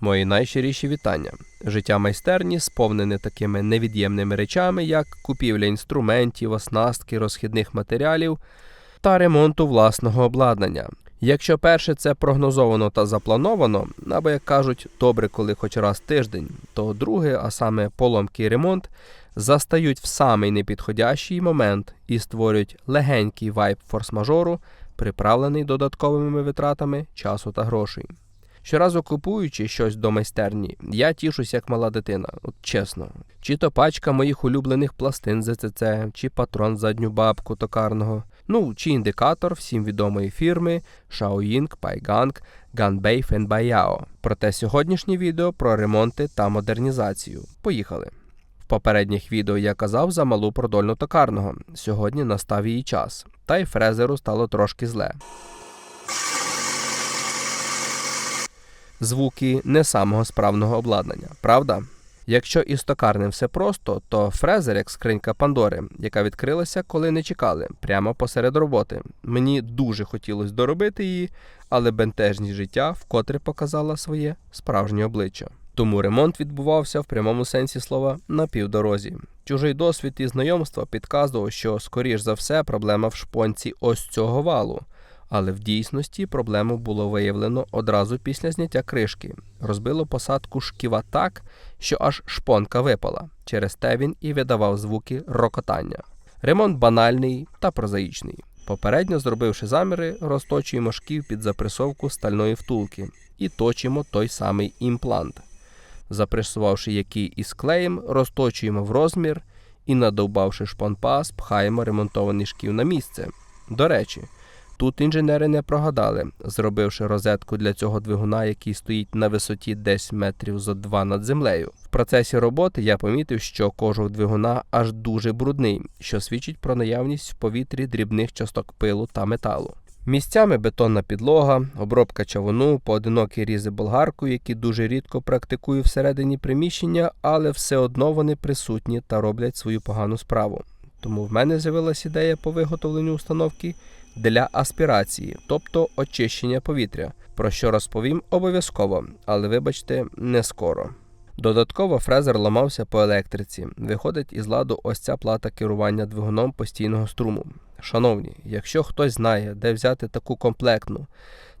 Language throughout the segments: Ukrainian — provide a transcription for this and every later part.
Мої найщиріші вітання. Життя майстерні сповнене такими невід'ємними речами, як купівля інструментів, оснастки, розхідних матеріалів та ремонту власного обладнання. Якщо перше це прогнозовано та заплановано, або як кажуть, добре, коли хоч раз тиждень, то друге, а саме поломки і ремонт, застають в самий непідходящий момент і створюють легенький вайб форс-мажору, приправлений додатковими витратами часу та грошей. Щоразу купуючи щось до майстерні, я тішусь як мала дитина, от чесно. Чи то пачка моїх улюблених пластин ЗЦЦ, чи патрон задню бабку токарного, ну чи індикатор всім відомої фірми Shaoying, Paigang, Ganbei Fenbayao. Проте сьогоднішнє відео про ремонти та модернізацію. Поїхали. В попередніх відео я казав за малу продольну токарного. Сьогодні настав її час, та й фрезеру стало трошки зле. Звуки не самого справного обладнання, правда? Якщо із токарним все просто, то фрезер як скринька Пандори, яка відкрилася, коли не чекали, прямо посеред роботи. Мені дуже хотілося доробити її, але бентежність життя вкотре показала своє справжнє обличчя. Тому ремонт відбувався в прямому сенсі слова на півдорозі. Чужий досвід і знайомства підказував, що, скоріш за все, проблема в шпонці ось цього валу. Але в дійсності проблему було виявлено одразу після зняття кришки. Розбило посадку шківа так, що аж шпонка випала. Через те він і видавав звуки рокотання. Ремонт банальний та прозаїчний. Попередньо зробивши заміри, розточуємо шків під запресовку стальної втулки і точимо той самий імплант. Запресувавши який із клеєм, розточуємо в розмір і, надовбавши шпонпас, пхаємо ремонтований шків на місце. До речі, Тут інженери не прогадали, зробивши розетку для цього двигуна, який стоїть на висоті десь метрів зо два над землею. В процесі роботи я помітив, що кожух двигуна аж дуже брудний, що свідчить про наявність в повітрі дрібних часток пилу та металу. Місцями бетонна підлога, обробка чавуну, поодинокі різи болгаркою, які дуже рідко практикую всередині приміщення, але все одно вони присутні та роблять свою погану справу. Тому в мене з'явилася ідея по виготовленню установки для аспірації, тобто очищення повітря, про що розповім обов'язково, але вибачте, не скоро. Додатково фрезер ламався по електриці. Виходить із ладу ось ця плата керування двигуном постійного струму. Шановні, якщо хтось знає, де взяти таку комплектну,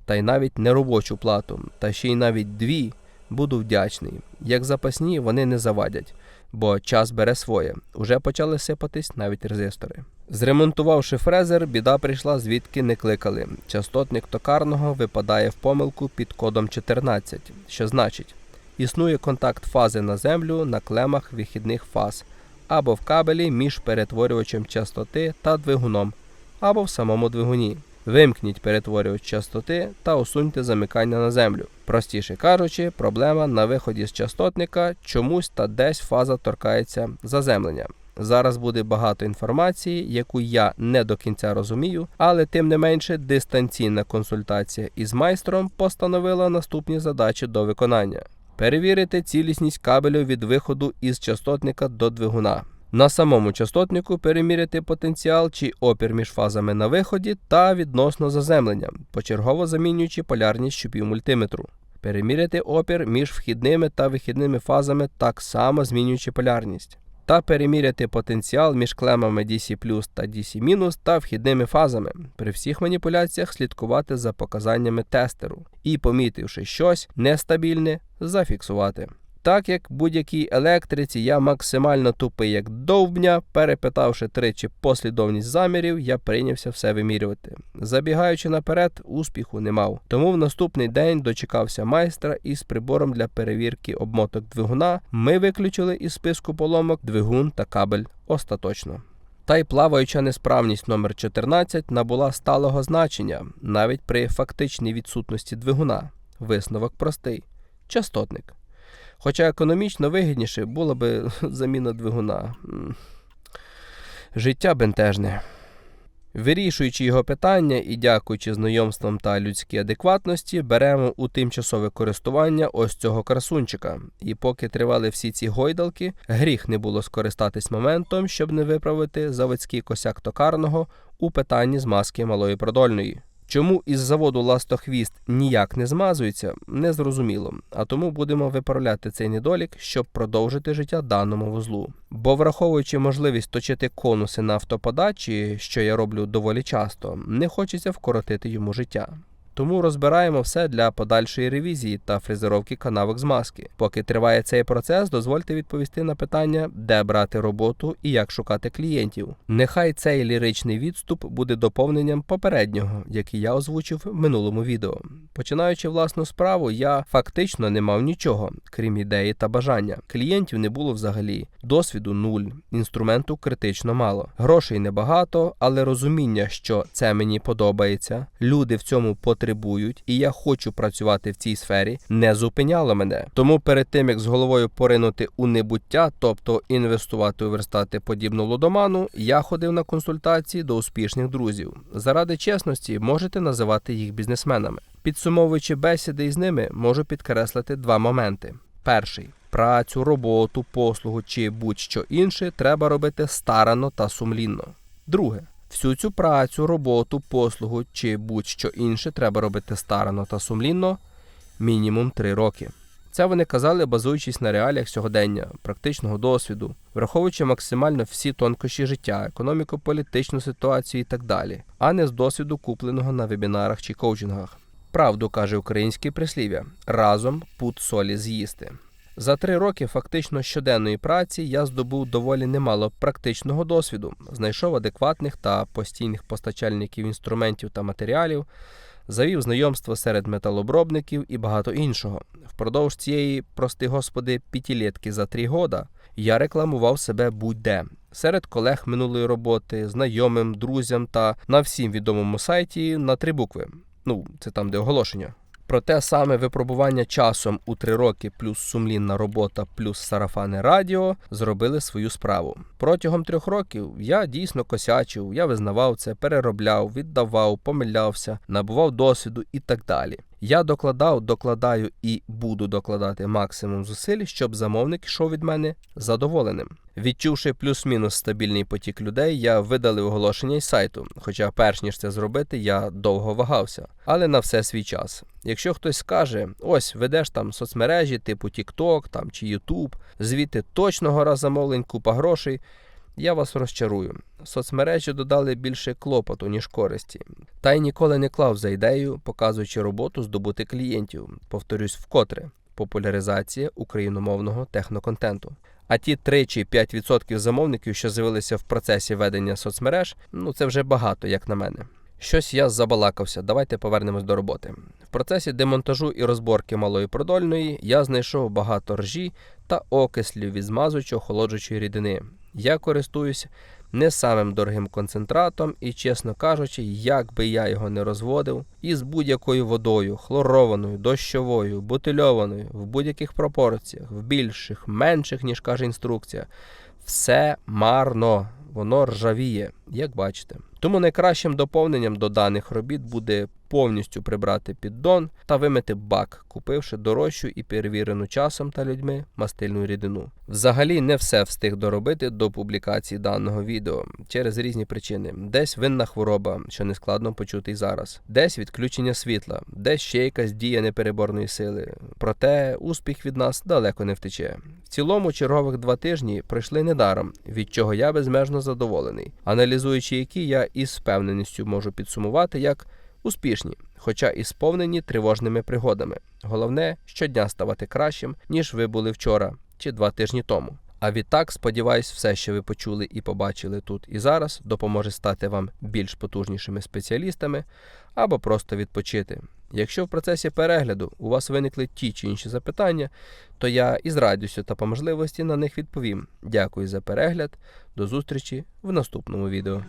та й навіть неробочу плату, та ще й навіть дві, буду вдячний. Як запасні вони не завадять, бо час бере своє. Уже почали сипатись навіть резистори. Зремонтувавши фрезер, біда прийшла звідки не кликали. Частотник токарного випадає в помилку під кодом 14, що значить, існує контакт фази на землю на клемах вихідних фаз, або в кабелі між перетворювачем частоти та двигуном, або в самому двигуні. Вимкніть перетворювач частоти та усуньте замикання на землю. Простіше кажучи, проблема на виході з частотника чомусь та десь фаза торкається заземлення. Зараз буде багато інформації, яку я не до кінця розумію, але тим не менше дистанційна консультація із майстром постановила наступні задачі до виконання: перевірити цілісність кабелю від виходу із частотника до двигуна. На самому частотнику переміряти потенціал чи опір між фазами на виході та відносно заземлення, почергово замінюючи полярність щупів мультиметру. Переміряти опір між вхідними та вихідними фазами, так само змінюючи полярність та переміряти потенціал між клемами DC та DC- та вхідними фазами. При всіх маніпуляціях слідкувати за показаннями тестеру і, помітивши щось нестабільне, зафіксувати. Так як будь-якій електриці я максимально тупий як довбня, перепитавши тричі послідовність замірів, я прийнявся все вимірювати. Забігаючи наперед, успіху не мав. Тому в наступний день дочекався майстра із прибором для перевірки обмоток двигуна. Ми виключили із списку поломок двигун та кабель остаточно. Та й плаваюча несправність номер 14 набула сталого значення навіть при фактичній відсутності двигуна. Висновок простий частотник. Хоча економічно вигідніше була би заміна двигуна. Життя бентежне. Вирішуючи його питання і дякуючи знайомствам та людській адекватності, беремо у тимчасове користування ось цього красунчика. І поки тривали всі ці гойдалки, гріх не було скористатись моментом, щоб не виправити заводський косяк токарного у питанні змазки малої продольної. Чому із заводу ластохвіст ніяк не змазується, незрозуміло. А тому будемо виправляти цей недолік, щоб продовжити життя даному вузлу. Бо враховуючи можливість точити конуси на автоподачі, що я роблю доволі часто, не хочеться вкоротити йому життя. Тому розбираємо все для подальшої ревізії та фрезеровки канавок змазки. Поки триває цей процес, дозвольте відповісти на питання, де брати роботу і як шукати клієнтів. Нехай цей ліричний відступ буде доповненням попереднього, який я озвучив в минулому відео. Починаючи власну справу, я фактично не мав нічого, крім ідеї та бажання. Клієнтів не було взагалі, досвіду нуль, інструменту критично мало. Грошей небагато, але розуміння, що це мені подобається, люди в цьому потребують, і я хочу працювати в цій сфері, не зупиняло мене. Тому перед тим як з головою поринути у небуття, тобто інвестувати у верстати подібну лодоману, я ходив на консультації до успішних друзів. Заради чесності можете називати їх бізнесменами. Підсумовуючи бесіди із ними, можу підкреслити два моменти. Перший працю, роботу, послугу чи будь-що інше треба робити старано та сумлінно. Друге. Всю цю працю, роботу, послугу чи будь-що інше треба робити старано та сумлінно мінімум 3 роки. Це вони казали, базуючись на реаліях сьогодення, практичного досвіду, враховуючи максимально всі тонкощі життя, економіку, політичну ситуацію і так далі, а не з досвіду, купленого на вебінарах чи коучингах. Правду каже українське прислів'я: разом пут солі з'їсти. За три роки фактично щоденної праці я здобув доволі немало практичного досвіду, знайшов адекватних та постійних постачальників інструментів та матеріалів, завів знайомство серед металобробників і багато іншого. Впродовж цієї, прости господи, п'ятилітки за три года я рекламував себе будь-де серед колег минулої роботи, знайомим, друзям та на всім відомому сайті на три букви. Ну, це там, де оголошення. Проте саме випробування часом у три роки плюс сумлінна робота плюс сарафани радіо зробили свою справу. Протягом трьох років я дійсно косячив, я визнавав це, переробляв, віддавав, помилявся, набував досвіду і так далі. Я докладав, докладаю і буду докладати максимум зусиль, щоб замовник йшов від мене задоволеним. Відчувши плюс-мінус стабільний потік людей, я видалив оголошення із сайту. Хоча, перш ніж це зробити, я довго вагався, але на все свій час. Якщо хтось скаже, ось ведеш там соцмережі, типу TikTok там чи YouTube, звідти точно гора замовлень, купа грошей. Я вас розчарую. Соцмережі додали більше клопоту, ніж користі. Та й ніколи не клав за ідею, показуючи роботу здобути клієнтів. Повторюсь вкотре популяризація україномовного техноконтенту. А ті 3 чи 5% замовників, що з'явилися в процесі ведення соцмереж, ну це вже багато, як на мене. Щось я забалакався, давайте повернемось до роботи. В процесі демонтажу і розборки малої продольної я знайшов багато ржі та окислів від змазуючої охолоджуючої рідини. Я користуюсь не самим дорогим концентратом і, чесно кажучи, як би я його не розводив, із будь-якою водою, хлорованою, дощовою, бутильованою, в будь-яких пропорціях, в більших, менших, ніж каже інструкція, все марно, воно ржавіє, як бачите. Тому найкращим доповненням до даних робіт буде повністю прибрати піддон та вимити бак, купивши дорожчу і перевірену часом та людьми мастильну рідину. Взагалі не все встиг доробити до публікації даного відео через різні причини: десь винна хвороба, що не складно почути й зараз, десь відключення світла, десь ще якась дія непереборної сили. Проте успіх від нас далеко не втече. В цілому чергових два тижні пройшли недаром, від чого я безмежно задоволений, аналізуючи які я із впевненістю можу підсумувати як успішні, хоча і сповнені тривожними пригодами. Головне щодня ставати кращим, ніж ви були вчора чи два тижні тому. А відтак, сподіваюсь, все, що ви почули і побачили тут і зараз, допоможе стати вам більш потужнішими спеціалістами або просто відпочити. Якщо в процесі перегляду у вас виникли ті чи інші запитання, то я із радістю та по можливості на них відповім. Дякую за перегляд. До зустрічі в наступному відео.